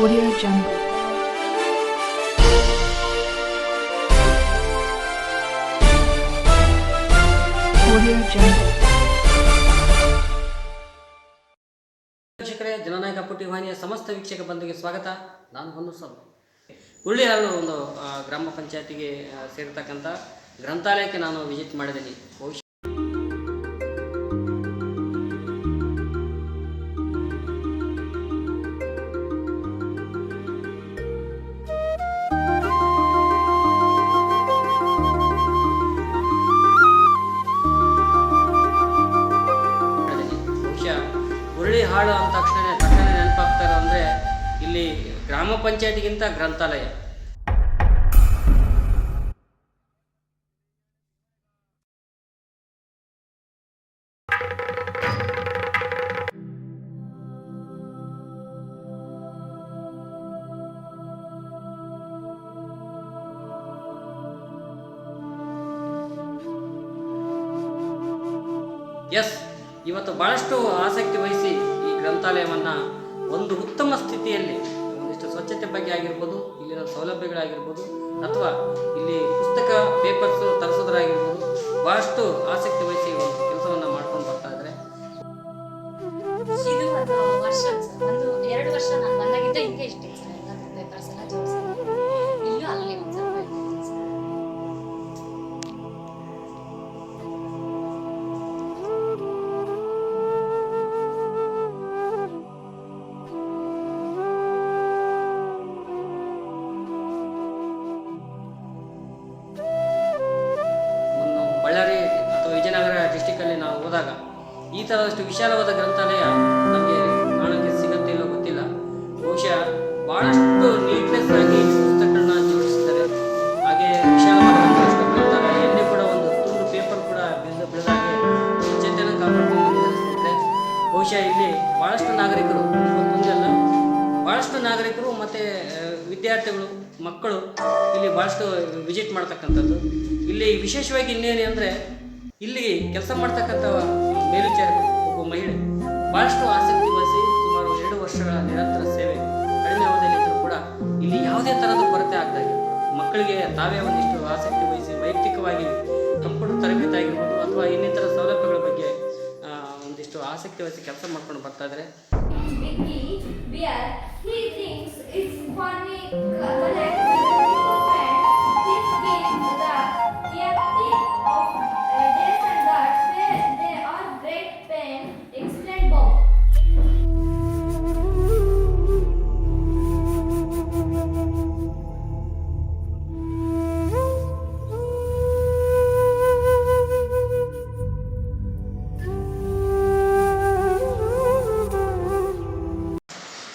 Audio Jungle. ವೀಕ್ಷಕರೇ, ಜನನಾಯಕ ಪುಟ್ಟಿ ವಾಹಿನಿಯ ಸಮಸ್ತ ವೀಕ್ಷಕ ಬಂಧುಗೆ ಸ್ವಾಗತ. ನಾನು ಹೊಂದು ಹುಳ್ಳಿ ಹಾಲು ಒಂದು ಗ್ರಾಮ ಪಂಚಾಯತಿಗೆ ಸೇರತಕ್ಕಂಥ ಗ್ರಂಥಾಲಯಕ್ಕೆ ನಾನು ವಿಸಿಟ್ ಮಾಡಿದ್ದೀನಿ. ಬಹುಶಃ ಪಂಚಾಯತಿಗಿಂತ ಗ್ರಂಥಾಲಯ. ಎಸ್ ಇವತ್ತು ಬಹಳಷ್ಟು ಆಸಕ್ತಿ ವಹಿಸಿ ಈ ಗ್ರಂಥಾಲಯವನ್ನು ಒಂದು ಉತ್ತಮ ಸ್ಥಿತಿಯಲ್ಲಿ ಸ್ವಚ್ಛತೆ ಬಗ್ಗೆ ಆಗಿರ್ಬೋದು ಇಲ್ಲಿನ ಸೌಲಭ್ಯಗಳಾಗಿರ್ಬೋದು ಅಥವಾ ಇಲ್ಲಿ ಪುಸ್ತಕ ಪೇಪರ್ಸ್ ತರಿಸೋದ್ರಾಗಿರ್ಬೋದು ಬಹಳಷ್ಟು ಆಸಕ್ತಿ ಬಳ್ಳಾರಿ ಅಥವಾ ವಿಜಯನಗರ ಡಿಸ್ಟಿಕ್ಕಲ್ಲಿ ನಾವು ಹೋದಾಗ, ಈ ಥರದಷ್ಟು ವಿಶಾಲವಾದ ಗ್ರಂಥಾಲಯ ನಮಗೆ ಕಾಣೋಕ್ಕೆ ಸಿಗುತ್ತೆ ಇಲ್ಲೋ ಗೊತ್ತಿಲ್ಲ. ಬಹುಶಃ ಭಾಳಷ್ಟು ನೀಟ್ನೆಸ್ ಆಗಿ ಪುಸ್ತಕಗಳನ್ನ ಜೋಡಿಸಿದ್ದಾರೆ. ಹಾಗೆ ವಿಶಾಲವಾದ ಗ್ರಂಥಾಲಯ ಕೂಡ ಒಂದು ತುಂಡು ಪೇಪರ್ ಕೂಡ ಬೆಳೆದ ಬೆಳೆದಾಗೆ ಸ್ವಚ್ಛತೆಯನ್ನು ಕಾಪಾಡಿಕೊಂಡು ಬಹುಶಃ ಇಲ್ಲಿ ಭಾಳಷ್ಟು ನಾಗರಿಕರು ಒಂದಲ್ಲ ಭಾಳಷ್ಟು ನಾಗರಿಕರು ಮತ್ತು ವಿದ್ಯಾರ್ಥಿಗಳು ಮಕ್ಕಳು ಇಲ್ಲಿ ಭಾಳಷ್ಟು ವಿಸಿಟ್ ಮಾಡ್ತಕ್ಕಂಥದ್ದು. ಇಲ್ಲಿ ವಿಶೇಷವಾಗಿ ಇನ್ನೇನು ಅಂದರೆ, ಇಲ್ಲಿ ಕೆಲಸ ಮಾಡ್ತಕ್ಕಂಥ ಮೇಲ್ವಿಚಾರಕ ಒಬ್ಬ ಮಹಿಳೆ. ಭಾಳಷ್ಟು ಆಸಕ್ತಿ ವಹಿಸಿ ಸುಮಾರು ಎರಡು ವರ್ಷಗಳ ನಿರಂತರ ಸೇವೆ ಕಡಿಮೆ ಅವಧಿಯಲ್ಲಿದ್ದರೂ ಕೂಡ ಇಲ್ಲಿ ಯಾವುದೇ ಥರದ ಕೊರತೆ ಆಗ್ತಾಯಿದೆ ಮಕ್ಕಳಿಗೆ ತಾವೇ ಒಂದಿಷ್ಟು ಆಸಕ್ತಿ ವಹಿಸಿ ವೈಯಕ್ತಿಕವಾಗಿ ಕಂಪ್ಯೂಟರ್ ತರಬೇತಿ ಆಗಿರ್ಬೋದು ಅಥವಾ ಇನ್ನಿತರ ಸೌಲಭ್ಯಗಳ ಬಗ್ಗೆ ಒಂದಿಷ್ಟು ಆಸಕ್ತಿ ವಹಿಸಿ ಕೆಲಸ ಮಾಡ್ಕೊಂಡು ಬರ್ತಾ ಇದ್ದಾರೆ.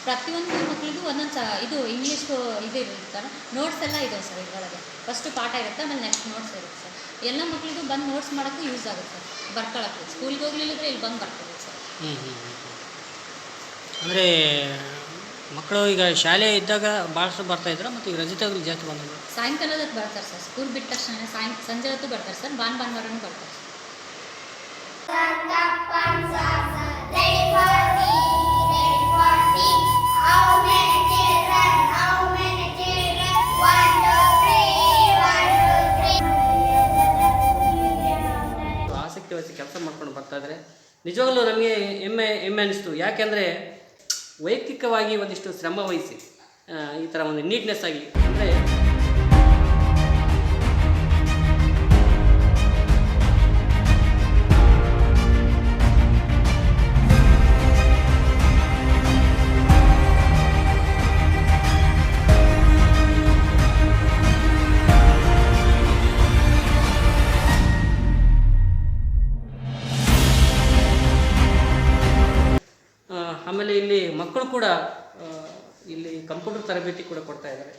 ಪ್ರತಿಯೊಂದು ಮಕ್ಕಳಿಗೂ ಒಂದೊಂದು ಸ ಇದು ಇಂಗ್ಲೀಷ್ ಇದು ಇರುತ್ತಲ್ಲ ನೋಟ್ಸ್ ಎಲ್ಲ ಇದೆ ಸರ್ ಇದರೊಳಗೆ. ಫಸ್ಟು ಪಾಠ ಇರುತ್ತೆ ಆಮೇಲೆ ನೆಕ್ಸ್ಟ್ ನೋಟ್ಸ್ ಇರುತ್ತೆ ಸರ್. ಎಲ್ಲ ಮಕ್ಕಳಿಗೂ ಬಂದು ನೋಟ್ಸ್ ಮಾಡೋಕ್ಕೂ ಯೂಸ್ ಆಗುತ್ತೆ ಬರ್ಕೊಳಕ್ಕೆ. ಸ್ಕೂಲ್ಗೆ ಹೋಗ್ಲಿಲ್ಲದ್ರೆ ಇಲ್ಲಿ ಬಂದು ಬರ್ತದೆ ಸರ್. ಅಂದರೆ ಮಕ್ಕಳು ಈಗ ಶಾಲೆ ಇದ್ದಾಗ ಭಾಳಷ್ಟು ಬರ್ತಾ ಇದ್ರು ಮತ್ತು ಈಗ ರಜಿತಾಗಲು ಜಾಸ್ತಿ ಬಂದಿದ್ರು? ಸಾಯಂಕಾಲದ ಹೊತ್ತು ಬರ್ತಾರೆ ಸರ್. ಸ್ಕೂಲ್ ಬಿಟ್ಟ ತಕ್ಷಣ ಸಾಯಂ ಸಂಜೆ ಹೊತ್ತು ಬರ್ತಾರೆ ಸರ್. ಭಾನ್ ಭಾನುವಾರನೂ ಬರ್ತಾರೆ Ready ನಿಜವಾಗಲೂ ನಮಗೆ ಹೆಮ್ಮೆ ಹೆಮ್ಮೆ ಅನಿಸ್ತು. ಯಾಕೆಂದರೆ ವೈಯಕ್ತಿಕವಾಗಿ ಒಂದಿಷ್ಟು ಶ್ರಮ ವಹಿಸಿ ಈ ಥರ ಒಂದು ನೀಟ್ನೆಸ್ ಆಗಿ. ಅಂದರೆ ತರಬೇತಿ ಕೂಡ ಕೊಡ್ತಾ ಇದ್ದಾರೆ.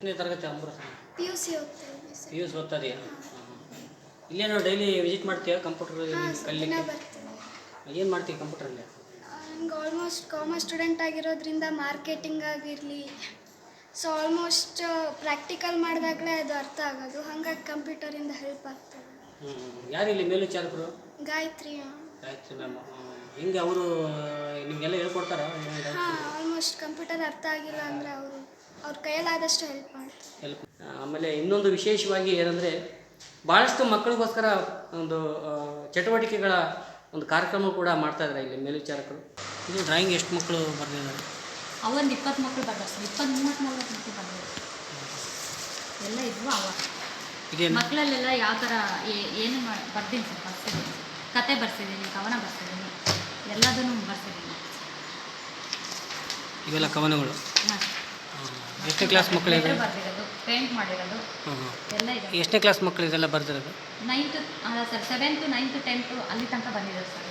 ತರಗತಿ ಅಂಬುರ. ಪಿ ಯು ಸಿ ಹೋಗ್ತಾ ಪಿ ಯು ಸಿ ಓದ್ತಾ ಇದೆಯಾ? ಇಲ್ಲೇನೋ ಡೈಲಿ ವಿಸಿಟ್ ಮಾಡ್ತೀಯಾ ಕಂಪ್ಯೂಟರ್ ಕಲಿಲಿಕ್ಕೆ? ಏನು ಮಾಡ್ತೀವಿ ಕಂಪ್ಯೂಟ್ರಲ್ಲಿ ನಂಗೆ ಆಲ್ಮೋಸ್ಟ್ ಕಾಮರ್ಸ್ ಸ್ಟೂಡೆಂಟ್ ಆಗಿರೋದ್ರಿಂದ ಮಾರ್ಕೆಟಿಂಗ್ ಆಗಿರಲಿ ಸೊ ಆಲ್ಮೋಸ್ಟ್ ಪ್ರಾಕ್ಟಿಕಲ್ ಮಾಡಿದಾಗಲೇ ಅದು ಅರ್ಥ ಆಗೋದು. ಹಾಗಾಗಿ ಕಂಪ್ಯೂಟರಿಂದ ಹೆಲ್ಪ್ ಆಗ್ತದೆ ಯಾರು ಇಲ್ಲಿ ಮೇಲ್ವಿಚಾರಕರು? ಗಾಯತ್ರಿ ಗಾಯತ್ರಿ ಮ್ಯಾಮ್ ಹಿಂಗೆ ಅವರು ನಿಮಗೆಲ್ಲ ಹೇಳ್ಕೊಡ್ತಾರ? ಹಾಂ ಆಲ್ಮೋಸ್ಟ್ ಕಂಪ್ಯೂಟರ್ ಅರ್ಥ ಆಗಿಲ್ಲ ಅಂದರೆ ಅವರು ಅವ್ರ ಕೈಯಲ್ಲಾದಷ್ಟು ಹೆಲ್ಪ್ ಮಾಡ್ತಾರೆ. ಹೆಲ್ಪ್ ಆಮೇಲೆ ಇನ್ನೊಂದು ವಿಶೇಷವಾಗಿ ಏನಂದರೆ ಭಾಳಷ್ಟು ಮಕ್ಕಳಿಗೋಸ್ಕರ ಒಂದು ಚಟುವಟಿಕೆಗಳ ಒಂದು ಕಾರ್ಯಕ್ರಮ ಕೂಡ ಮಾಡ್ತಾ ಇದ್ದಾರೆ ಇಲ್ಲಿ ಮೇಲ್ವಿಚಾರಕರು. ಇದು ಡ್ರಾಯಿಂಗ್ ಎಷ್ಟು ಮಕ್ಕಳು ಬರೆದಿದ್ದಾರೆ? ಅವೊಂದು ಇಪ್ಪತ್ತು ಮಕ್ಕಳು ಬರ್ತಾರೆ ಸರ್. ಇಪ್ಪತ್ತು ಮೂವತ್ತು ನಲ್ವತ್ತು ಮಕ್ಕಳು ಬರ್ತಾರೆ ಎಲ್ಲ ಇದ್ವು ಅವ. ಇದೇನು? ಮಕ್ಕಳಲ್ಲೆಲ್ಲ ಯಾವ ಥರ ಏನು ಮಾಡಿ ಬರ್ತೀನಿ ಸರ್. ಬರ್ತಿದ್ದೀನಿ ಕತೆ ಬರ್ತಿದ್ದೀನಿ ಕವನ ಬರ್ತಿದ್ದೀನಿ ಎಲ್ಲದನ್ನು ಬರ್ತಿದ್ದೀನಿ ಇವೆಲ್ಲ ಕವನಗಳು? ಹಾಂ. ಎಷ್ಟನೇ ಕ್ಲಾಸ್ ಮಕ್ಕಳಿದೆ ಲೆಟ್ರ್ ಬರ್ದಿರೋದು ಪೇಂಟ್ ಮಾಡಿರೋದು. ಎಲ್ಲ ಇದೆ. ಎಷ್ಟನೇ ಕ್ಲಾಸ್ ಮಕ್ಕಳು ಇದೆಲ್ಲ ಬರ್ದಿರೋದು? ನೈನ್ತು ಅಲ್ಲ ಸರ್ ಸೆವೆಂತು ನೈನ್ತು ಟೆಂತು ಅಲ್ಲಿ ತನಕ ಬಂದಿದ್ದಾರೆ ಸರ್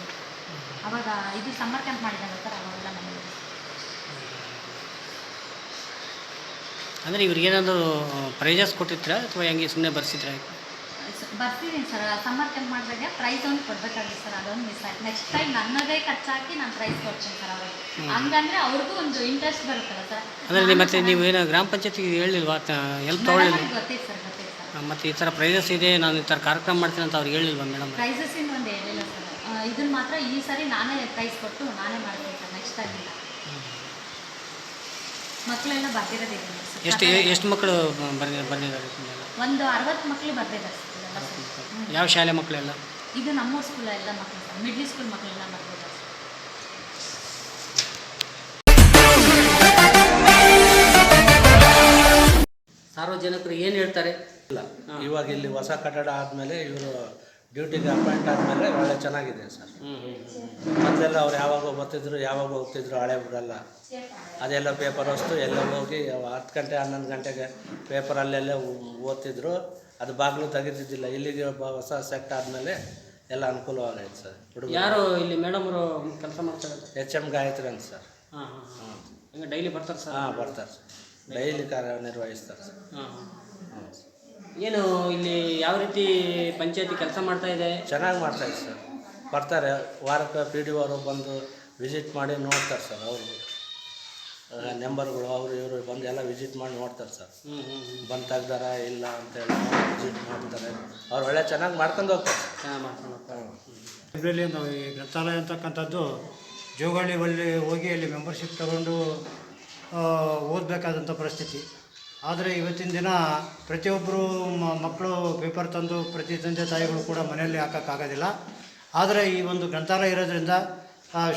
ಅವಾಗ ಇದು ಸಮ್ಮರ್ ಕ್ಯಾಂಪ್ ಮಾಡಿದ್ದಾರೆ ಸರ್ ಅವಾಗೆಲ್ಲ ಬಂದಿದ್ದಾರೆ ಅಂದರೆ ಇವ್ರಿಗೇನಾದರೂ ಪ್ರೈಜಸ್ ಕೊಟ್ಟಿದ್ರಾ ಅಥವಾ ಹೆಂಗೆ ಸುಮ್ಮನೆ ಬರ್ಸಿದ್ರೆ? ಬರ್ತಿದ್ದೀನಿ ಸರ್ ಸಮ್ಮರ್ ಕ್ಯಾಂಪ್ ಮಾಡಿದಾಗ ಪ್ರೈಸ್ ಒಂದು ಕೊಡಬೇಕಾಗಿತ್ತು ಸರ್ ಅದೊಂದು ಮಿಸ್ ಆಯ್ತು. ನೆಕ್ಸ್ಟ್ ಟೈಮ್ ನನ್ನದೇ ಖರ್ಚಾಕಿ ನಾನು ಪ್ರೈಸ್ ಕೊಡ್ತೀನಿ ಸರ್ ಅವ್ರಿಗೆ. ಹಂಗಂದ್ರೆ ಅವ್ರಿಗೂ ಒಂದು ಇಂಟ್ರೆಸ್ಟ್ ಬರುತ್ತಲ್ಲ ಸರ್. ಅದರಲ್ಲಿ ಮತ್ತೆ ನೀವು ಏನು ಗ್ರಾಮ ಪಂಚಾಯತಿಗೆ ಹೇಳಿಲ್ವಾ? ಎಲ್ಪ್ ತಗೊಳ್ಳಿ ಗೊತ್ತಿತ್ತು ಸರ್ ಗೊತ್ತಿತ್ತು ಸರ್. ಮತ್ತು ಈ ಥರ ಪ್ರೈಸಸ್ ಇದೆ ನಾನು ಈ ಥರ ಕಾರ್ಯಕ್ರಮ ಮಾಡ್ತೀನಿ ಅಂತ ಅವ್ರಿಗೆ ಹೇಳಿಲ್ವಾ ಮೇಡಮ್? ಪ್ರೈಸಸ್ ಇಂದ ಒಂದು ಹೇಳಿಲ್ಲ ಸರ್. ಇದನ್ನ ಮಾತ್ರ ಈ ಸರಿ ನಾನೇ ಪ್ರೈಸ್ ಕೊಟ್ಟು ನಾನೇ ಮಾಡ್ತೀನಿ ಸರ್ ನೆಕ್ಸ್ಟ್ ಟೈಮ್ ಇಲ್ಲ. ಮಕ್ಕಳೆಲ್ಲ ಬರ್ತಿರೋದಿಲ್ಲ ಎಷ್ಟು ಎಷ್ಟು ಮಕ್ಕಳು ಬರ್ತಿದ್ದಾರೆ ಒಂದು ಅರವತ್ತು ಮಕ್ಕಳು ಬರ್ದಿದ್ದಾರೆ ಸರ್. ಹ್ಮ್. ಯಾವ ಶಾಲೆ ಮಕ್ಕಳೆಲ್ಲ? ಇದು ನಮ್ಮ ಸ್ಕೂಲ್ ಎಲ್ಲ ಮಕ್ಕಳು ಸರ್. ಮಿಡ್ಲ್ ಸ್ಕೂಲ್ ಮಕ್ಕಳೆಲ್ಲ ಮಕ್ಕಳು ಸರ್. ಸಾರ್ವಜನಿಕರು ಏನು ಹೇಳ್ತಾರೆ? ಇಲ್ಲ. ಇವಾಗ ಇಲ್ಲಿ ಹೊಸ ಕಟ್ಟಡ ಆದಮೇಲೆ ಇವರು ಡ್ಯೂಟಿಗೆ ಅಪಾಯಿಂಟ್ ಆದಮೇಲೆ ಒಳ್ಳೆ ಚೆನ್ನಾಗಿದೆ ಸರ್. ಮೊದಲೆಲ್ಲ ಅವ್ರು ಯಾವಾಗ ಬರ್ತಿದ್ರು ಯಾವಾಗ ಹೋಗ್ತಿದ್ರು ಹಳೆ ಬಿಡಲ್ಲ ಅದೆಲ್ಲ ಪೇಪರ್ ವಸ್ತು ಎಲ್ಲ ಹೋಗಿ ಹತ್ತು ಗಂಟೆ ಹನ್ನೊಂದು ಗಂಟೆಗೆ ಪೇಪರಲ್ಲೆಲ್ಲ ಓದ್ತಿದ್ರು. ಅದು ಬಾಗಿಲು ತೆಗೆದಿದ್ದಿಲ್ಲ. ಇಲ್ಲಿಗೆ ಒಬ್ಬ ಹೊಸ ಸೆಟ್ ಆದಮೇಲೆ ಎಲ್ಲ ಅನುಕೂಲವಾಗೈತೆ ಸರ್. ಹುಡುಗ ಯಾರು ಇಲ್ಲಿ ಮೇಡಮ್ ಅವರು ಕೆಲಸ ಮಾಡ್ತಾರೆ? ಎಚ್ ಎಂ ಗಾಯತ್ರಿ ಅಂತ ಸರ್. ಹಾಂ ಹಾಂ ಹಾಂ. ಹಂಗೆ ಡೈಲಿ ಬರ್ತಾರೆ ಸರ್? ಹಾಂ ಬರ್ತಾರೆ ಸರ್. Daily ಕಾರ್ಯನಿರ್ವಹಿಸ್ತಾರೆ sir. ಹಾಂ ಹಾಂ. ಹ್ಞೂ ಏನು ಇಲ್ಲಿ ಯಾವ ರೀತಿ ಪಂಚಾಯತಿ ಕೆಲಸ ಮಾಡ್ತಾ ಇದೆ? ಚೆನ್ನಾಗಿ ಮಾಡ್ತಾರೆ ಸರ್. ಬರ್ತಾರೆ. ವಾರಕ್ಕೆ ಪಿ ಡಿ ಅವರು ಬಂದು ವಿಸಿಟ್ ಮಾಡಿ ನೋಡ್ತಾರೆ ಸರ್ ಅವರು. ನೆಂಬರ್ಗಳು ಅವರು ಇವರು ಬಂದು ಎಲ್ಲ ವಿಸಿಟ್ ಮಾಡಿ ನೋಡ್ತಾರೆ ಸರ್. ಹ್ಞೂ ಹ್ಞೂ ಹ್ಞೂ ಬಂದು ತೆಗ್ದಾರ ಇಲ್ಲ ಅಂತೇಳಿ ವಿಸಿಟ್ ಮಾಡ್ತಾರೆ. ಅವ್ರು ಒಳ್ಳೆ ಚೆನ್ನಾಗಿ ಮಾಡ್ಕೊಂಡು ಹೋಗ್ತಾರೆ. ಮಾಡ್ಕೊಂಡು ಹೋಗ್ತಾರೆ. ಇದರಲ್ಲಿ ನಾವು ಈ ಗ್ರಂಥಾಲಯ ಅಂತಕ್ಕಂಥದ್ದು ಜೋಗಳಿ ಬಳಿ ಹೋಗಿ ಅಲ್ಲಿ ಮೆಂಬರ್ಶಿಪ್ ತಗೊಂಡು ಆ, ಓದಬೇಕಾದಂಥ ಪರಿಸ್ಥಿತಿ. ಆದರೆ ಇವತ್ತಿನ ದಿನ ಪ್ರತಿಯೊಬ್ಬರು ಮಕ್ಕಳು ಪೇಪರ್ ತಂದು ಪ್ರತಿ ತಂದೆ ತಾಯಿಗಳು ಕೂಡ ಮನೆಯಲ್ಲಿ ಹಾಕೋಕ್ಕಾಗೋದಿಲ್ಲ. ಆದರೆ ಈ ಒಂದು ಗ್ರಂಥಾಲಯ ಇರೋದ್ರಿಂದ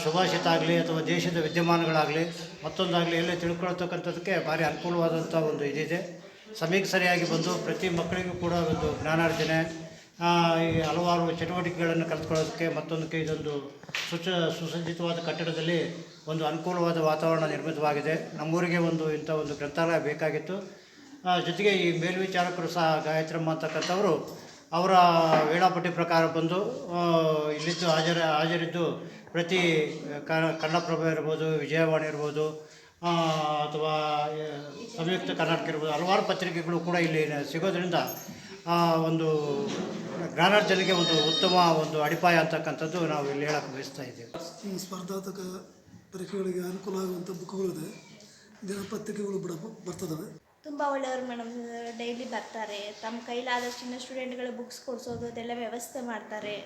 ಶುಭಾಷಿತ ಆಗಲಿ ಅಥವಾ ದೇಶದ ವಿದ್ಯಮಾನಗಳಾಗಲಿ ಮತ್ತೊಂದಾಗಲಿ ಎಲ್ಲ ತಿಳ್ಕೊಳ್ತಕ್ಕಂಥದ್ದಕ್ಕೆ ಭಾರಿ ಅನುಕೂಲವಾದಂಥ ಒಂದು ಇದಿದೆ. ಸಮಯಕ್ಕೆ ಸರಿಯಾಗಿ ಬಂದು ಪ್ರತಿ ಮಕ್ಕಳಿಗೂ ಕೂಡ ಒಂದು ಜ್ಞಾನಾರ್ಜನೆ ಈ ಹಲವಾರು ಚಟುವಟಿಕೆಗಳನ್ನು ಕಲಿತ್ಕೊಳ್ಳೋದಕ್ಕೆ ಮತ್ತೊಂದಕ್ಕೆ ಇದೊಂದು ಸುಚ ಸುಸಜ್ಜಿತವಾದ ಕಟ್ಟಡದಲ್ಲಿ ಒಂದು ಅನುಕೂಲವಾದ ವಾತಾವರಣ ನಿರ್ಮಿತವಾಗಿದೆ. ನಮ್ಮೂರಿಗೆ ಒಂದು ಇಂಥ ಒಂದು ಗ್ರಂಥಾಲಯ ಬೇಕಾಗಿತ್ತು. ಜೊತೆಗೆ ಈ ಮೇಲ್ವಿಚಾರಕರು ಸಹ ಗಾಯತ್ರಮ್ಮ ಅಂತಕ್ಕಂಥವರು ಅವರ ವೇಳಾಪಟ್ಟಿ ಪ್ರಕಾರ ಬಂದು ಇಲ್ಲಿದ್ದು ಹಾಜರ ಹಾಜರಿದ್ದು ಪ್ರತಿ ಕ- ಕನ್ನಡಪ್ರಭ ಇರ್ಬೋದು ವಿಜಯವಾಣಿ ಇರ್ಬೋದು ಅಥವಾ ಸಂಯುಕ್ತ ಕರ್ನಾಟಕ ಇರ್ಬೋದು ಹಲವಾರು ಪತ್ರಿಕೆಗಳು ಕೂಡ ಇಲ್ಲಿ ಸಿಗೋದ್ರಿಂದ ಒಂದು ಜ್ಞಾನಾರ್ಜನೆಗೆ ಒಂದು ಉತ್ತಮ ಒಂದು ಅಡಿಪಾಯ ಅಂತಕ್ಕಂಥದ್ದು ನಾವು ಇಲ್ಲಿ ಹೇಳಕ್ಕೆ ಬಯಸ್ತಾ ಇದ್ದೀವಿ. ಈ ಸ್ಪರ್ಧಾತ್ಮಕ ಪರೀಕ್ಷೆಗಳಿಗೆ ಅನುಕೂಲ ಆಗುವಂಥ ಬುಕ್ಗಳಿದೆ ದಿನಪತ್ರಿಕೆಗಳು ಬಿಡ ಬರ್ತದವೆ. ತುಂಬ ಒಳ್ಳೆಯವರು ಮೇಡಮ್. ಡೈಲಿ ಬರ್ತಾರೆ. ತಮ್ಮ ಕೈಲಾದಷ್ಟು ಇನ್ನು ಸ್ಟೂಡೆಂಟ್ಗಳು ಬುಕ್ಸ್ ಕೊಡಿಸೋದು ಅದೆಲ್ಲ ವ್ಯವಸ್ಥೆ ಮಾಡ್ತಾರೆ.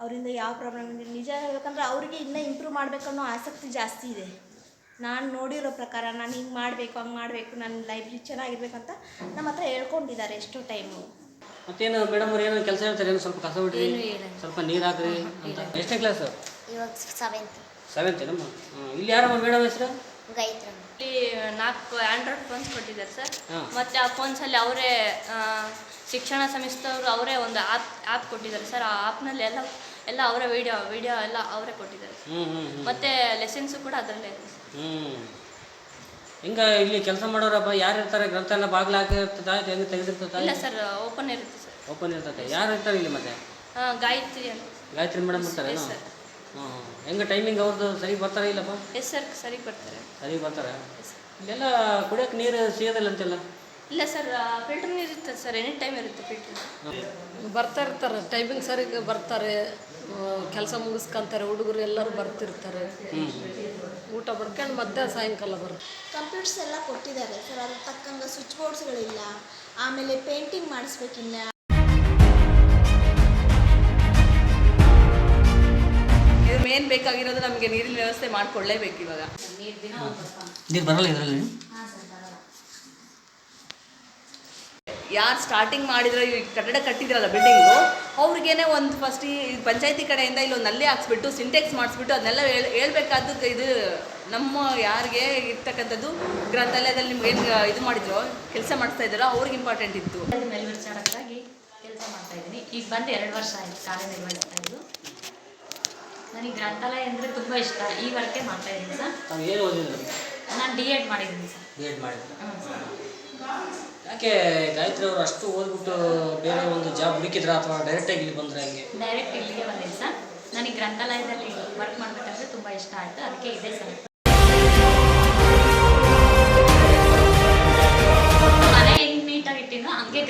ಅವರಿಂದ ಯಾವ ಪ್ರಾಬ್ಲಮ್ ಇದೆ? ನಿಜ ಹೇಳ್ಬೇಕಂದ್ರೆ ಅವರಿಗೆ ಇನ್ನೂ ಇಂಪ್ರೂವ್ ಮಾಡಬೇಕನ್ನೋ ಆಸಕ್ತಿ ಜಾಸ್ತಿ ಇದೆ. ನಾನು ನೋಡಿರೋ ಪ್ರಕಾರ ನಾನು ಹಿಂಗೆ ಮಾಡಬೇಕು ಹಂಗೆ ಮಾಡಬೇಕು ನನ್ನ ಲೈಬ್ರರಿ ಚೆನ್ನಾಗಿರ್ಬೇಕಂತ ನಮ್ಮ ಹತ್ರ ಹೇಳ್ಕೊಂಡಿದ್ದಾರೆ ಎಷ್ಟೋ ಟೈಮು ಮತ್ತೇನು ಮೇಡಮ್ ಅವ್ರು ಏನೋ ಕೆಲಸ ಹೇಳ್ತಾರೆ ಏನು ಸ್ವಲ್ಪ ಕಸ ಬಿಡ್ರಿ ಸ್ವಲ್ಪ ನೀರು ಹಾಕ್ರಿ ಅಂತ. ಎಷ್ಟನೇ ಕ್ಲಾಸ್ ಇವಾಗ ಸೆವೆಂತ್ ಸೆವೆಂತ್ ಏನಮ್ಮ? ಇಲ್ಲಿ ಯಾರಮ್ಮ ಮೇಡಮ್ ಹೆಸರು? ಗಾಯತ್ರಮ್ಮ ಇಲ್ಲಿ ನಾಲ್ಕು ಆ್ಯಂಡ್ರಾಯ್ಡ್ ಫೋನ್ಸ್ ಕೊಟ್ಟಿದ್ದಾರೆ ಸರ್. ಹಾಂ. ಮತ್ತು ಆ ಫೋನ್ಸಲ್ಲಿ ಅವರೇ ಶಿಕ್ಷಣ ಸಂಸ್ಥೆಯವರು ಅವರೇ ಒಂದು ಆ್ಯಪ್ ಆ್ಯಪ್ ಕೊಟ್ಟಿದ್ದಾರೆ ಸರ್. ಆ ಆ್ಯಪ್ನಲ್ಲಿ ಎಲ್ಲ ಎಲ್ಲ ಅವರೇ ವಿಡಿಯೋ ವಿಡಿಯೋ ಎಲ್ಲ ಅವರೇ ಕೊಟ್ಟಿದ್ದಾರೆ ಮತ್ತು ಲೆಸನ್ಸು ಕೂಡ ಅದರಲ್ಲೇ ಇದೆ ಹಿಂಗೆ ಇಲ್ಲಿ ಕೆಲಸ ಮಾಡೋರಪ್ಪ ಯಾರು ಇರ್ತಾರೆ? ಗ್ರಂಥಾಲಯ ಬಾಗಿಲು ಹಾಕಿರ್ತದ ಹೆಂಗೆ ತೆಗೆದಿರ್ತದ? ಇಲ್ಲ ಸರ್ ಓಪನ್ ಇರುತ್ತೆ ಸರ್. ಓಪನ್ ಇರ್ತದೆ. ಯಾರು ಇರ್ತಾರೆ ಇಲ್ಲಿ ಮತ್ತೆ? ಗಾಯತ್ರಿ ಅಂತ. ಗಾಯತ್ರಿ ಮೇಡಮ್ ಇರ್ತಾರೆ ಹಾಂ sir. ಹೆಂಗೆ ಟೈಮಿಂಗ್ ಅವ್ರದ್ದು ಸರಿ ಬರ್ತಾರೆ ಇಲ್ಲಪ್ಪ? ಎಸ್ ಸರ್ ಸರಿ ಬರ್ತಾರೆ. ಸರಿ ಬರ್ತಾರೆ? ಇಲ್ಲೆಲ್ಲ ಕುಡಿಯೋಕೆ ನೀರು ಸಿಗೋದಿಲ್ಲ ಅಂತೆಲ್ಲ? ಇಲ್ಲ ಸರ್ ಫಿಲ್ಟರ್ ನೀರು ಇರ್ತದೆ ಸರ್ ಎನಿ ಟೈಮ್ ಇರುತ್ತೆ ಫಿಲ್ಟರ್ ಬರ್ತಾ ಇರ್ತಾರೆ ಟೈಮಿಂಗ್ ಸರಿಗೆ ಬರ್ತಾರೆ ಕೆಲಸ ಮುಗಿಸ್ಕೊಂತಾರೆ ಹುಡುಗರು ಎಲ್ಲರೂ ಬರ್ತಿರ್ತಾರೆ. ಊಟ ಬರ್ಕೊಂಡು ಮತ್ತೆ ಸಾಯಂಕಾಲ ಬರುತ್ತೆ ಕಂಪ್ಯೂಟರ್ಸ್ ಎಲ್ಲ ಕೊಟ್ಟಿದ್ದಾರೆ ಸರ್ ಅದ್ರ ತಕ್ಕಂಗೆ ಸ್ವಿಚ್ ಬೋರ್ಡ್ಸ್ಗಳಿಲ್ಲ ಆಮೇಲೆ ಪೇಂಟಿಂಗ್ ಮಾಡಿಸ್ಬೇಕಿನ್ನ. ಮೇನ್ ಬೇಕಾಗಿರೋದು ನಮಗೆ ನೀರಿನ ವ್ಯವಸ್ಥೆ ಮಾಡಿಕೊಳ್ಳೇಬೇಕು ಇವಾಗ. ನೀರು ಬರಲ್ಲ ಇದರಲ್ಲಿ? ಹಾಂ ಸರ್ ಬರಲ್ಲ ಯಾರು ಸ್ಟಾರ್ಟಿಂಗ್ ಮಾಡಿದ್ರೆ ಈ ಕಟ್ಟಡ ಕಟ್ಟಿದ್ರಲ್ಲ ಬಿಲ್ಡಿಂಗು ಅವ್ರಿಗೇನೆ ಒಂದು ಫಸ್ಟ್ ಈ ಪಂಚಾಯತಿ ಕಡೆಯಿಂದ ಒಂದು ನಲ್ಲಿ ಹಾಕ್ಸ್ಬಿಟ್ಟು ಸಿಂಟೆಕ್ಸ್ ಮಾಡಿಸ್ಬಿಟ್ಟು ಅದನ್ನೆಲ್ಲ ಹೇಳಬೇಕಾದ್ದು ಹೇಳ್ಬೇಕಾದ್ದು ಇದು ನಮ್ಮ ಯಾರಿಗೆ ಇರ್ತಕ್ಕಂಥದ್ದು ಗ್ರಂಥಾಲಯದಲ್ಲಿ ನಿಮ್ಗೆ ಏನು ಇದು ಮಾಡಿದ್ರು ಕೆಲಸ ಮಾಡ್ತಾ ಇದ್ದಾರೋ ಅವ್ರಿಗೆ ಇಂಪಾರ್ಟೆಂಟ್ ಇತ್ತು. ಮೇಲ್ವಿಚಾರಕರಾಗಿ ಕೆಲಸ ಮಾಡ್ತಾ ಇದ್ದೀನಿ ಈಗ ಬಂದು ಎರಡು ವರ್ಷ ಆಯಿತು ಕಾರ್ಯನಿರ್ವಹಿಸ್ತಾ ಇದ್ದು ನನಗೆ ಗ್ರಂಥಾಲಯ ಅಂದರೆ ತುಂಬ ಇಷ್ಟ. ಈ ವರ್ಕೆ ಮಾಡ್ತಾ ಇದ್ದೀನಿ ಸರ್. ತಾವು ಏನು ಓದಿದ್ರು? ನಾನು ಡಿ ಎಡ್ ಮಾಡಿದ್ದೀನಿ ಸರ್. ಬಿ ಎಡ್ ಮಾಡಿದ್ರು? ಯಾಕೆ ಗಾಯತ್ರಿ ಅವರು ಅಷ್ಟು ಓದ್ಬಿಟ್ಟು ಬೇರೆ ಒಂದು ಜಾಬ್ ಹುಡುಕಿದ್ರ ಅಥವಾ ಡೈರೆಕ್ಟಾಗಿ ಇಲ್ಲಿ ಬಂದ್ರೆ ಹಂಗೆ? ಡೈರೆಕ್ಟ್ ಇಲ್ಲಿಗೆ ಬಂದಿದ್ದೀನಿ ಸರ್. ನನಗೆ ಗ್ರಂಥಾಲಯದಲ್ಲಿ ವರ್ಕ್ ಮಾಡಬೇಕಂದ್ರೆ ತುಂಬ ಇಷ್ಟ ಆಯಿತು. ಅದಕ್ಕೆ ಇದೆ ಸರ್.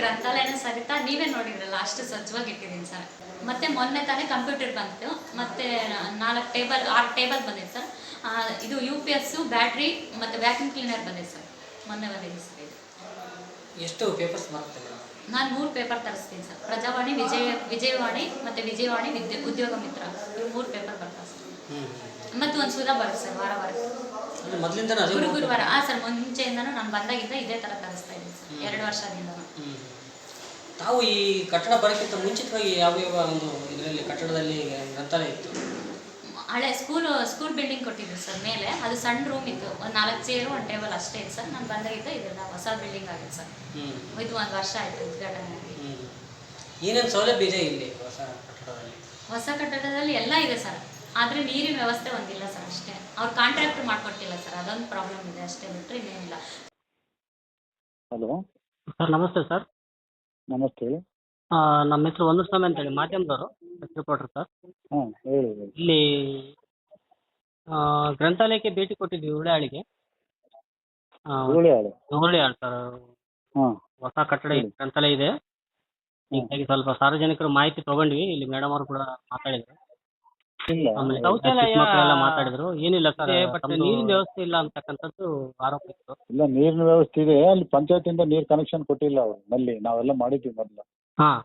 ಗ್ರಂಥಾಲಯನ ಸರಿತಾ ನೀವೇ ನೋಡಿದ್ರಲ್ಲ ಅಷ್ಟು ಸ್ವಚ್ಛವಾಗಿ ಇಟ್ಟಿದ್ದೀನಿ ಸರ್ ಮತ್ತೆ ಮೊನ್ನೆ ತಾನೇ ಕಂಪ್ಯೂಟರ್ ಬಂತು. ಮತ್ತೆ ನಾಲ್ಕು ಟೇಬಲ್ ಆರು ಟೇಬಲ್ ಬಂದಿದೆ ಸರ್ ಇದು ಯು ಪಿ ಎಸ್ಸು ಬ್ಯಾಟ್ರಿ ಮತ್ತು ವ್ಯಾಕ್ಯೂಮ್ ಕ್ಲೀನರ್ ಬಂದಿದೆ ಸರ್ ಮೊನ್ನೆ ಬಂದಿದೆ ಸರ್ ಇದು. ಎಷ್ಟು ಪೇಪರ್ಸ್ ಬರುತ್ತೆ ನಾನು ಮೂರು ಪೇಪರ್ ತರಿಸ್ತೀನಿ ಸರ್ ಪ್ರಜಾವಾಣಿ ವಿಜಯ ವಿಜಯವಾಣಿ ಮತ್ತೆ ವಿಜಯವಾಣಿ ವಿದ್ಯು ಉದ್ಯೋಗ ಮಿತ್ರ. ಇವು ಮೂರು ಪೇಪರ್ ಬರ್ತಾರೆ ಸರ್ ಮತ್ತು ಒಂದು ಸುಧಾ ಬರುತ್ತೆ ಸರ್ ವಾರ ವಾರ ಗುರು ಗುರುವಾರ ಹಾಂ ಸರ್ ಮುಂಚೆಯಿಂದನೂ ನಾನು ಬಂದಾಗಿಂದ ಇದೇ ಥರ ತರಿಸ್ತಾ ಇದ್ದೀನಿ. ಎರಡು ವರ್ಷದಿಂದ. ತಾವು ಈ ಕಟ್ಟಡ ಬರೋಕ್ಕಿಂತ ಮುಂಚಿತವಾಗಿ ಯಾವ ಯಾವ ಒಂದು ಇದರಲ್ಲಿ ಕಟ್ಟಡದಲ್ಲಿ ಗ್ರಂಥಾಲಯ ಇತ್ತು? ಹಳೆ ಸ್ಕೂಲ್ ಸ್ಕೂಲ್ ಬಿಲ್ಡಿಂಗ್ ಕೊಟ್ಟಿದ್ರು ಸರ್ ಮೇಲೆ. ಅದು ಸಣ್ಣ ರೂಮ್ ಇತ್ತು. ಒಂದು ನಾಲ್ಕು ಚೇರು ಒಂದು ಟೇಬಲ್ ಅಷ್ಟೇ ಇತ್ತು ಸರ್. ನಾನು ಬಂದಾಗಿದ್ದ ಇದೆಲ್ಲ ಹೊಸ ಬಿಲ್ಡಿಂಗ್ ಆಗಿದೆ ಸರ್. ಇದು ಒಂದು ವರ್ಷ ಆಯಿತು ಉದ್ಘಾಟನೆ ಆಗಿ. ಏನೇನು ಸೌಲಭ್ಯ ಇದೆ ಇಲ್ಲಿ ಹೊಸ ಕಟ್ಟಡದಲ್ಲಿ? ಹೊಸ ಕಟ್ಟಡದಲ್ಲಿ ಎಲ್ಲ ಇದೆ ಸರ್. ಆದರೆ ನೀರಿನ ವ್ಯವಸ್ಥೆ ಒಂದಿಲ್ಲ ಸರ್ ಅಷ್ಟೇ. ಅವ್ರು ಕಾಂಟ್ರಾಕ್ಟ್ ಮಾಡ್ಕೊಟ್ಟಿಲ್ಲ ಸರ್. ಅದೊಂದು ಪ್ರಾಬ್ಲಮ್ ಇದೆ ಅಷ್ಟೇ ಬಿಟ್ಟರೆ ಇನ್ನೇನಿಲ್ಲ. ಹಲೋ. ಸರ್ ನಮಸ್ತೆ ಸರ್. ನಮಸ್ತೆ. ಆ, ನಮ್ಮ ಹೆಸರು ಒಂದು ಸ್ವಾಮಿ ಅಂತೇಳಿ ಮಾಧ್ಯಮದವರು ರಿಪೋರ್ಟರ್ ಸರ್. ಹಾಂ ಹೇಳಿ ಹೇಳಿ. ಇಲ್ಲಿ ಆ, ಗ್ರಂಥಾಲಯಕ್ಕೆ ಭೇಟಿ ಕೊಟ್ಟಿದ್ವಿ ಹುಳಿಯಾಳಿಗೆ ಹುಳಿಯಾಳು ಹುಳಿಯಾಳ್ ಸರ್. ಹಾಂ. ಹೊಸ ಕಟ್ಟಡ ಇದೆ, ಗ್ರಂಥಾಲಯ ಇದೆ. ಹೀಗಾಗಿ ಸ್ವಲ್ಪ ಸಾರ್ವಜನಿಕರು ಮಾಹಿತಿ ತಗೊಂಡ್ವಿ ಇಲ್ಲಿ ಮೇಡಮ್ ಅವರು ಕೂಡ ಮಾತಾಡಿದ್ರು. ಇಲ್ಲ. ಮಾತಾಡಿದ್ರು ಏನಿಲ್ಲ ಸರ್ ಬಟ್ ನೀರಿನ ವ್ಯವಸ್ಥೆ ಇಲ್ಲ ಅಂತಕ್ಕಂಥದ್ದು ಆರೋಪ ಇತ್ತು. ಇಲ್ಲ ನೀರಿನ ವ್ಯವಸ್ಥೆ ಇದೆ. ಅಲ್ಲಿ ಪಂಚಾಯತಿಂದ ನೀರ್ ಕನೆಕ್ಷನ್ ಕೊಟ್ಟಿಲ್ಲ ಅವ್ರು ನಲ್ಲಿ ನಾವೆಲ್ಲ ಮಾಡಿದ್ವಿ ಮೊದಲು. ಹಾ.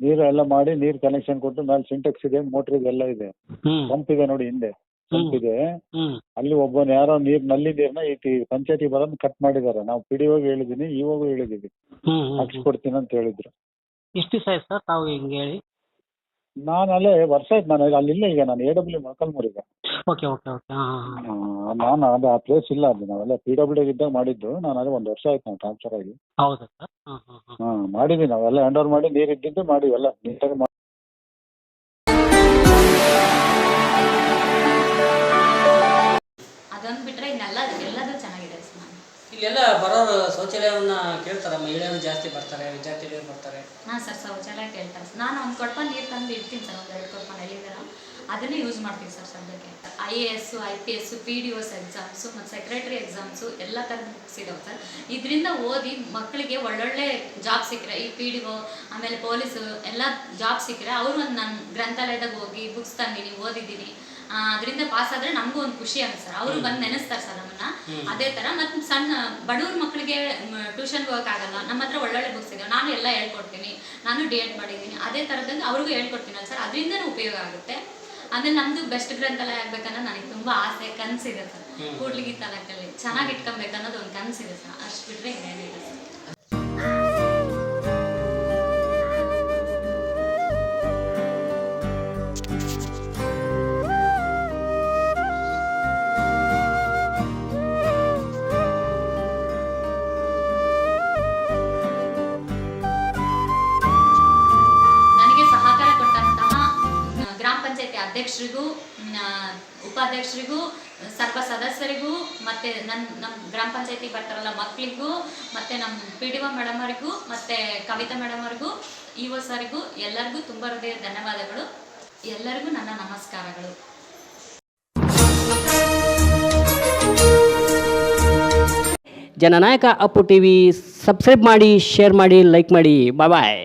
ನೀರು ಎಲ್ಲ ಮಾಡಿ ನೀರ್ ಕನೆಕ್ಷನ್ ಕೊಟ್ಟು ಮೇಲೆ ಸಿಂಟೆಕ್ಸ್ ಇದೆ ಮೋಟರ್ ಇದೆ ಎಲ್ಲ ಇದೆ. ಹ್ಮ್. ಪಂಪ್ ಇದೆ ನೋಡಿ ಹಿಂದೆ. ಪಂಪ್ ಇದೆ. ಹ್ಮ್. ಅಲ್ಲಿ ಒಬ್ಬ ಯಾರೋ ನೀರ್ನಲ್ಲಿ ನೀರ್ನ ಈ ಪಂಚಾಯತಿ ಬರೋದ್ ಕಟ್ ಮಾಡಿದ್ದಾರೆ ನಾವು ಪಿಡಿ ಹೋಗಿ ಹೇಳಿದೀನಿ ಇವಾಗೂ ಹೇಳಿದೀವಿ. ಹ್ಮ್ ಹ್ಮ್. ಹಾಕ್ಸ್ಕೊಡ್ತೀನಿ ಅಂತ ಹೇಳಿದ್ರು. ಎಷ್ಟು ದಿವಸ ಆಯ್ತು ಸರ್ ತಾವು ಹಿಂಗೆ ಹೇಳಿ? ನಾನು ಅಲ್ಲೇ ವರ್ಷ ಆಯ್ತು ನಾನು ಅಲ್ಲಿಲ್ಲ ಈಗ ನಾನು ಎ ಡಬ್ಲ್ಯೂ ಮೊಳಕಲ್ಮೂರು ಈಗ ಓಕೆ ಓಕೆ ಓಕೆ ಹಾಂ ನಾನು ಅದು ಆ ಪ್ಲೇಸ್ ಇಲ್ಲ ಅದು ನಾವೆಲ್ಲ ಪಿ ಡಬ್ಲ್ಯೂ ಇದ್ದಾಗ ಮಾಡಿದ್ದು. ನಾನು ಅದೇ ಒಂದು ವರ್ಷ ಆಯ್ತು ನಾನು ಟ್ರಾನ್ಸ್ಫರ್ ಆಗಿ. ಹೌದಾ ಸರ್? ಹಾಂ ಹಾಂ ಹಾಂ. ಹಾಂ ಮಾಡಿದ್ವಿ ನಾವೆಲ್ಲ ಹ್ಯಾಂಡ್ ಓವರ್ ಮಾಡಿ ನೀರು ಇದ್ದಿದ್ದು ಮಾಡಿ ಎಲ್ಲ ನೀಟಾಗಿ ಮಾಡಿ. ಅದೊಂದು ಬಿಟ್ಟರೆ ಇನ್ನೆಲ್ಲ ಎಲ್ಲದೂ ಚೆನ್ನಾಗಿ ಇಲ್ಲೆಲ್ಲ ಬರೋರು ಶೌಚಾಲಯವನ್ನ ಕೇಳ್ತಾರೆ, ಮಹಿಳೆಯರು ಜಾಸ್ತಿ ಬರ್ತಾರೆ, ವಿದ್ಯಾರ್ಥಿಗಳು ಬರ್ತಾರೆ. ಹಾಂ ಸರ್, ಶೌಚಾಲಯ ಕೇಳ್ತಾರೆ. ನಾನು ಒಂದು ಕೊಡ್ಪ ನೀರು ತಂದು ಇಡ್ತೀನಿ ಸರ್, ಒಂದು ಎರಡು ಕೊಡ್ಪ ಎಲ್ಲಿಂದ ಅದನ್ನೇ ಯೂಸ್ ಮಾಡ್ತೀನಿ ಸರ್ ಸದ್ಯಕ್ಕೆ. I A S I P S P D Os exams ಮತ್ತು ಸೆಕ್ರೆಟರಿ ಎಕ್ಸಾಮ್ಸು ಎಲ್ಲ ಥರದ ಬುಕ್ಸ್ ಇದಾವೆ ಸರ್. ಇದರಿಂದ ಓದಿ ಮಕ್ಕಳಿಗೆ ಒಳ್ಳೊಳ್ಳೆ ಜಾಬ್ ಸಿಕ್ಕರೆ, ಈ ಪಿ ಡಿ ಒ ಆಮೇಲೆ ಪೊಲೀಸು ಎಲ್ಲ ಜಾಬ್ ಸಿಕ್ಕರೆ, ಅವರು ಒಂದು ನಾನು ಗ್ರಂಥಾಲಯದಾಗ ಹೋಗಿ ಬುಕ್ಸ್ ತಂದಿನಿ, ಓದಿದ್ದೀನಿ. ಅದರಿಂದ ಪಾಸ್ ಆದ್ರೆ ನಮಗೂ ಒಂದು ಖುಷಿ ಆಗುತ್ತೆ ಸರ್ ಅವರು ಬಂದು ನೆನೆಸ್ತಾರೆ ಸರ್ ನಮ್ಮನ್ನ. ಅದೇ ತರ ಮತ್ತೆ ಸಣ್ಣ ಬಡವ್ರ ಮಕ್ಕಳಿಗೆ ಟ್ಯೂಷನ್ಗೆ ಆಗಲ್ಲ. ನಮ್ಮ ಹತ್ರ ಒಳ್ಳೊಳ್ಳೆ ಬುಕ್ಸ್ ಇದಾವೆ. ನಾನು ಎಲ್ಲ ಹೇಳ್ಕೊಡ್ತೀನಿ. ನಾನು ಡಿ ಎಡ್ ಮಾಡಿದ್ದೀನಿ. ಅದೇ ತರದಂಗೆ ಅವ್ರಿಗೂ ಹೇಳ್ಕೊಡ್ತೀನಲ್ಲ ಸರ್ ಅದರಿಂದನೂ ಉಪಯೋಗ ಆಗುತ್ತೆ. ಅಂದ್ರೆ ನಮ್ದು ಬೆಸ್ಟ್ ಗ್ರಂಥಾಲಯ ಆಗ್ಬೇಕನ್ನೋದು ನನಗೆ ತುಂಬಾ ಆಸೆ ಕನಸಿದೆ ಸರ್ ಕೂಡ್ಲಿಗಿ ತಾಲೂಕಲ್ಲಿ. ಚೆನ್ನಾಗಿ ಇಟ್ಕೊಬೇಕನ್ನೋದು ಒಂದು ಕನಸಿದೆ ಸರ್ ಅಷ್ಟು ಬಿಟ್ರೆ ಇನ್ನೇನಿಲ್ಲ ಸರ್ ಅಧ್ಯಕ್ಷರಿಗೂ ಉಪಾಧ್ಯಕ್ಷರಿಗೂ ಸರ್ವ ಸದಸ್ಯರಿಗೂ, ಮತ್ತೆ ನನ್ನ ನಮ್ಮ ಗ್ರಾಮ ಪಂಚಾಯತಿಗೆ ಬರ್ತಾರಲ್ಲ ಮಕ್ಕಳಿಗೂ ಮತ್ತು ನಮ್ಮ ಪಿ ಡಿ ಒ ಮೇಡಮ್ ಅವರಿಗೂ, ಮತ್ತು ಕವಿತಾ ಮೇಡಮ್ ಅವರಿಗೂ, ಇ ಒ ಸರಿಗೂ, ಎಲ್ಲರಿಗೂ ತುಂಬ ಹೃದಯ ಧನ್ಯವಾದಗಳು. ಎಲ್ಲರಿಗೂ ನನ್ನ ನಮಸ್ಕಾರಗಳು. ಜನನಾಯಕ ಅಪ್ಪು ಟಿ ವಿ ಸಬ್ಸ್ಕ್ರೈಬ್ ಮಾಡಿ, ಶೇರ್ ಮಾಡಿ, ಲೈಕ್ ಮಾಡಿ ಬಾಯ್.